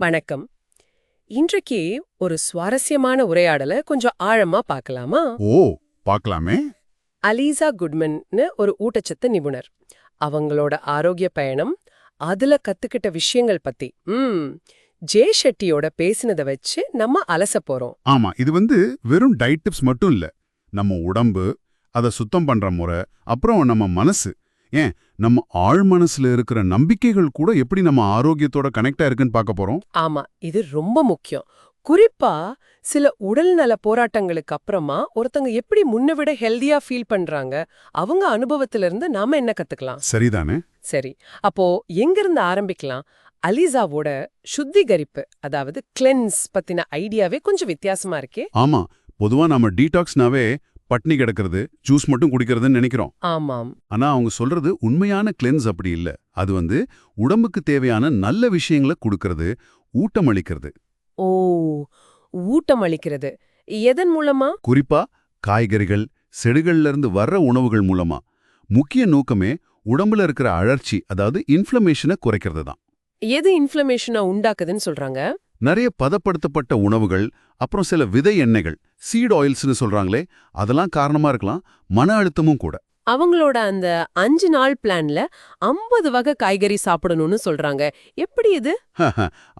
வணக்கம். இன்றைக்கு ஒரு சுவாரஸ்யமான உரையாடலை கொஞ்சம் ஆழமா பார்க்கலாமா ஓ பார்க்கலாமே அலீசா குட்மன்னு ஒரு ஊட்டச்சத்து நிபுணர். அவங்களோட ஆரோக்கிய பயணம் அதுல கத்துக்கிட்ட விஷயங்கள் பத்தி ம் ஜே ஷெட்டியோட பேசினதை வச்சு நம்ம அலச போறோம். ஆமா இது வந்து வெறும் டயட் டிப்ஸ் மட்டும் இல்ல. நம்ம உடம்பு அதை சுத்தம் பண்ற முறை அப்புறம் நம்ம மனசு ஏன் நம்ம ஆழ் மனசுல இருக்கிற நம்பிக்கைகள் கூட எப்படி நம்ம ஆரோக்கியத்தோட கனெக்டா இருக்குன்னு பார்க்க போறோம்? ஆமா இது ரொம்ப முக்கியம். குறிப்பா சில உடல்நல போராட்டங்களுக்கு அப்புறமா ஒருத்தங்க எப்படி முன்ன விட ஹெல்தியா ஃபீல் பண்றாங்க அவங்க அனுபவத்துல இருந்து நாம என்ன கத்துக்கலாம்? சரிதானே? சரி அப்போ எங்கிருந்து ஆரம்பிக்கலாம்? அலிசாவோட சுத்திகரிப்பு அதாவது கிளென்ஸ் பத்தின ஐடியாவே கொஞ்சம் வித்தியாசமா இருக்கே. ஆமா பொதுவா நம்ம டீடாக்ஸ்னாவே பட்னி கிடக்கிறது ஜூஸ் மட்டும் குடிக்கிறதுன்னு நினைக்கிறோம். ஆமாம். ஆனா அவங்க சொல்றது உண்மையான கிளென்ஸ் அப்படி இல்ல. அது வந்து உடம்புக்கு தேவையான நல்ல விஷயங்களை கொடுக்கறது ஊட்டமளிக்கிறது ஓ ஊட்டம் அளிக்கிறது. எதன் மூலமா? குறிப்பா காய்கறிகள் செடிகள்ல இருந்து வர்ற உணவுகள் மூலமா. முக்கிய நோக்கமே உடம்புல இருக்கிற அழற்சி அதாவது இன்ஃப்ளமேஷனை குறைக்கிறது தான் எது இன்ஃப்ளமேஷனை உண்டாக்குதுன்னு சொல்றாங்க? நிறைய பதப்படுத்தப்பட்ட உணவுகள் அப்புறம் சில விதை எண்ணெய்கள் சீட் ஆயில்ஸ்னு சொல்றாங்களே அதெல்லாம் காரணமா இருக்கலாம் மன அழுத்தமும் கூட. அவங்களோட அந்த அஞ்சு நாள் பிளான்ல ஐம்பது வகை காய்கறி சாப்பிடணும்னு சொல்றாங்க. எப்படி இது?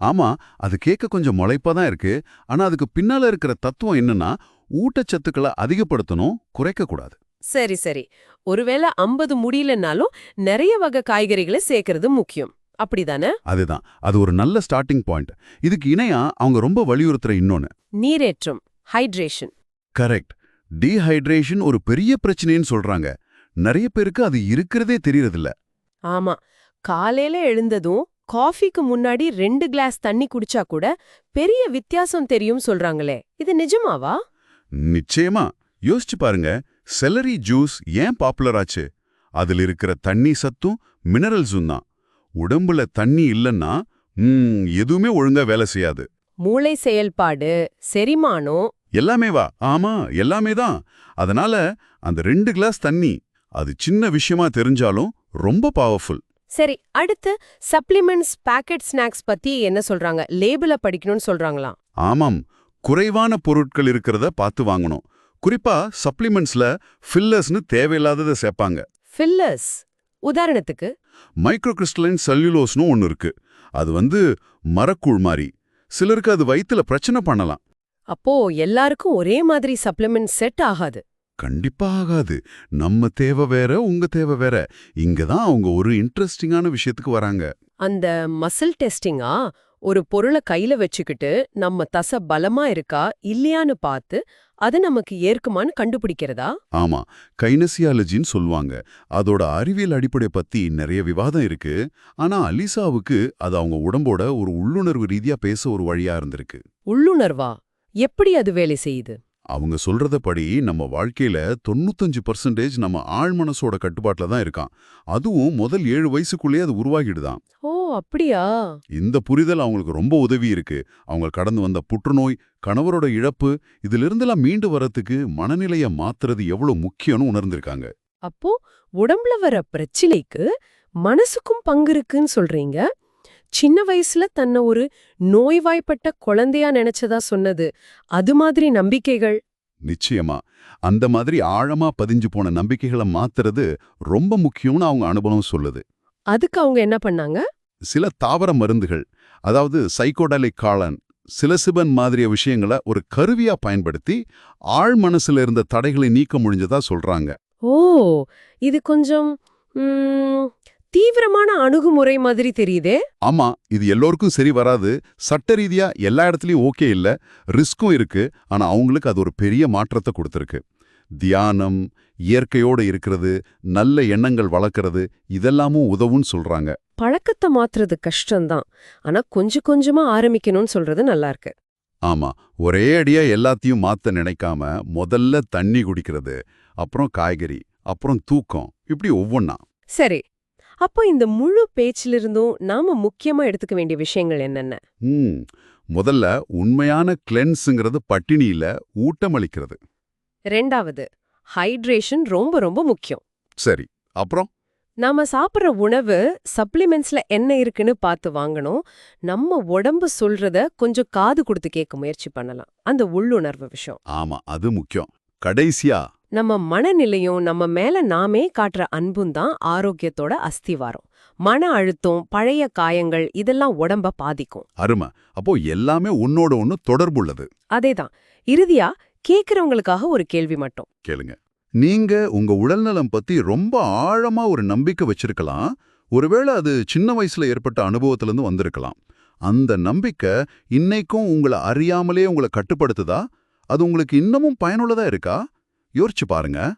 ஆமா அது கேட்க கொஞ்சம் முளைப்பா தான் இருக்கு. ஆனா அதுக்கு பின்னால இருக்கிற தத்துவம் என்னன்னா ஊட்டச்சத்துக்களை அதிகப்படுத்தணும் குறைக்க கூடாது. சரி சரி. ஒருவேளை ஐம்பது முடியலனாலும் நிறைய வகை காய்கறிகளை சேர்க்கறது முக்கியம். அப்படிதானே? அதுதான். அது ஒரு நல்ல ஸ்டார்டிங் பாயிண்ட் இதுக்கு இணையா அவங்க ரொம்ப வலியுறுத்துற இன்னொன்னு. நீரேற்றம் ஹைட்ரேஷன் கரெக்ட் டீஹைட்ரேஷன் ஒரு பெரிய பிரச்சனைன்னு சொல்றாங்க. நிறைய பேருக்கு அது இருக்கிறதே தெரியறதில்ல. ஆமா. காலையில எழுந்ததும் காஃபிக்கு முன்னாடி ரெண்டு கிளாஸ் தண்ணி குடிச்சா கூட பெரிய வித்தியாசம் தெரியும் சொல்றாங்களே. இது நிஜமாவா? நிச்சயமா. யோசிச்சு பாருங்க. செலரி ஜூஸ் ஏன் பாப்புலர் ஆச்சு? அதில் இருக்கிற தண்ணி சத்தும் மினரல்ஸும் தான். உடம்புல தண்ணி இல்லைன்னா எதுவுமே ஒழுங்கா வேலை செய்யாது. மூளை செயல்பாடு செரிமானம். எல்லாமே வா. ஆமா எல்லாமே தான். அதனால அந்த ரெண்டு கிளாஸ் தண்ணி அது சின்ன விஷயமா தெரிஞ்சாலும் ரொம்ப பவர்ஃபுல் சரி அடுத்து சப்ளிமெண்ட்ஸ் பேக்கெட் ஸ்நாக்ஸ் பத்தி என்ன சொல்றாங்க? லேபிள படிக்கணும்னு சொல்றாங்களாம். ஆமாம் குறைவான பொருட்கள் இருக்கிறத பார்த்து வாங்கணும். குறிப்பா சப்ளிமெண்ட்ஸ்ல ஃபில்லர்ஸ்னு தேவையில்லாததை சேர்ப்பாங்க. ஃபில்லர்ஸ் உதாரணத்துக்கு மைக்ரோகிறிஸ்டலைன் செல்லுலோஸ்னு ஒன்று இருக்கு. அது வந்து மரக்கூழ் மாதிரி சிலருக்கு அது வயித்துல பிரச்சனை பண்ணலாம். அப்போ எல்லாருக்கும் ஒரே மாதிரி சப்ளிமெண்ட் செட் ஆகாது. கண்டிப்பா ஆகாது. நம்ம தேவை வேற உங்க தேவை வேற. இங்க தான் அவங்க ஒரு இன்ட்ரெஸ்டிங்கான விஷயத்துக்கு வராங்க. அந்த மசில் டெஸ்டிங்கா ஒரு பொருளை கையில வச்சுக்கிட்டு நம்ம தசை பலமா இருக்கா இல்லையான்னு பார்த்து அது நமக்கு ஏற்குமான்னு கண்டுபிடிக்கிறதா? ஆமா கைனசியாலஜின்னு சொல்லுவாங்க. அதோட அறிவியல் அடிப்படை பத்தி நிறைய விவாதம் இருக்கு. ஆனா அலிசாவுக்கு அது அவங்க உடம்போட ஒரு உள்ளுணர்வு ரீதியா பேச ஒரு வழியா இருந்திருக்கு. உள்ளுணர்வா? எப்படி அது வேலை செய்யுது? அவங்க சொல்றதபடி நம்ம வாழ்க்கையில தொண்ணூத்தஞ்சு பர்சன்டேஜ் நம்ம ஆழ் மனசோட கட்டுப்பாட்டுல தான் இருக்கான். அதுவும் முதல் ஏழு வயசுக்குள்ளேயே அது உருவாகிடுதான். ஓ அப்படியா? இந்த புரிதல் அவங்களுக்கு ரொம்ப உதவி இருக்கு. அவங்க கடந்து வந்த புற்றுநோய் கணவரோட இழப்பு இதிலிருந்தெல்லாம் மீண்டு வரத்துக்கு மனநிலைய மாத்துறது எவ்வளவு முக்கியம்னு உணர்ந்திருக்காங்க. அப்போ உடம்புல வர பிரச்சினைக்கு மனசுக்கும் பங்கு இருக்குன்னு சொல்றீங்க. சின்ன வயசுல தன்னை ஒரு நோய்வாய்ப்பட்ட குழந்தையா நினைச்சதா சொன்னது. அது மாதிரி நம்பிக்கைகள்? நிச்சயமா. அந்த மாதிரி ஆழமா பதிஞ்சு போன நம்பிக்கைகளை மாத்துறது ரொம்ப முக்கியம்னு அவங்க அனுபவம் சொல்லுது. அதுக்கு அவங்க என்ன பண்ணாங்க? சில தாவர மருந்துகள் அதாவது சைக்கோடலிக் காளான் சிலசிபன் மாதிரிய விஷயங்களை ஒரு கருவியா பயன்படுத்தி ஆழ் மனசுல இருந்த தடைகளை நீக்க முடிஞ்சதா சொல்றாங்க. ஓ! இது கொஞ்சம் தீவிரமான அணுகுமுறை மாதிரி தெரியுதே. ஆமா இது எல்லோருக்கும் சரி வராது. சட்ட ரீதியா எல்லா இடத்துலயும் ஓகே இல்ல ரிஸ்க்கும் இருக்கு ஆனா அவங்களுக்கு அது ஒரு பெரிய மாற்றத்தை கொடுத்திருக்கு. தியானம் இயற்கையோட இருக்கிறது நல்ல எண்ணங்கள் வளர்க்கறது இதெல்லாமும் உதவுன்னு சொல்றாங்க. பழக்கத்தை மாத்துறது கஷ்டம்தான். ஆனா கொஞ்சம் கொஞ்சமா ஆரம்பிக்கணும்னு சொல்றது நல்லா இருக்கு ஆமா. ஒரே அடியா எல்லாத்தையும் மாத்த நினைக்காம முதல்ல தண்ணி குடிக்கிறது அப்புறம் காய்கறி அப்புறம் தூக்கம் இப்படி ஒவ்வொன்னா. சரி. அப்போ இந்த முழு பேச்சிலிருந்தும் நாம முக்கியமா எடுத்துக்க வேண்டிய விஷயங்கள் என்னென்ன? முதல்ல உண்மையான கிளென்ஸுங்கிறது பட்டினியில ஊட்டமளிக்கிறது ரெண்டாவது ஹைட்ரேஷன் ரொம்ப ரொம்ப முக்கியம். சரி. அப்புறம்? நாம சாப்பிடுற உணவு சப்ளிமெண்ட்ஸ்ல என்ன இருக்குன்னு பார்த்து வாங்கணும். நம்ம உடம்பு சொல்றத கொஞ்சம் காது கொடுத்து கேட்க முயற்சி பண்ணலாம். அந்த உள்ளுணர்வு விஷயம். ஆமா அது முக்கியம். கடைசியா. நம்ம மனநிலையும் நம்ம மேல நாமே காட்டுற அன்பும் தான் ஆரோக்கியத்தோட அஸ்திவாரம். மன அழுத்தம் பழைய காயங்கள் இதெல்லாம் உடம்ப பாதிக்கும். அருமை. அப்போ எல்லாமே உன்னோட ஒன்னு தொடர்புள்ளது. அதேதான். இறுதியா கேக்குறவங்களுக்காக ஒரு கேள்வி மட்டும். கேளுங்க. நீங்க உங்க உடல்நலம் பத்தி ரொம்ப ஆழமா ஒரு நம்பிக்கை வச்சிருக்கலாம். ஒருவேளை அது சின்ன வயசுல ஏற்பட்ட அனுபவத்துல இருந்து வந்திருக்கலாம். அந்த நம்பிக்கை இன்னைக்கும் உங்களை அறியாமலே உங்களை கட்டுப்படுத்துதா? அது உங்களுக்கு இன்னமும் பயனுள்ளதா இருக்கா? யோசிச்சு பாருங்க.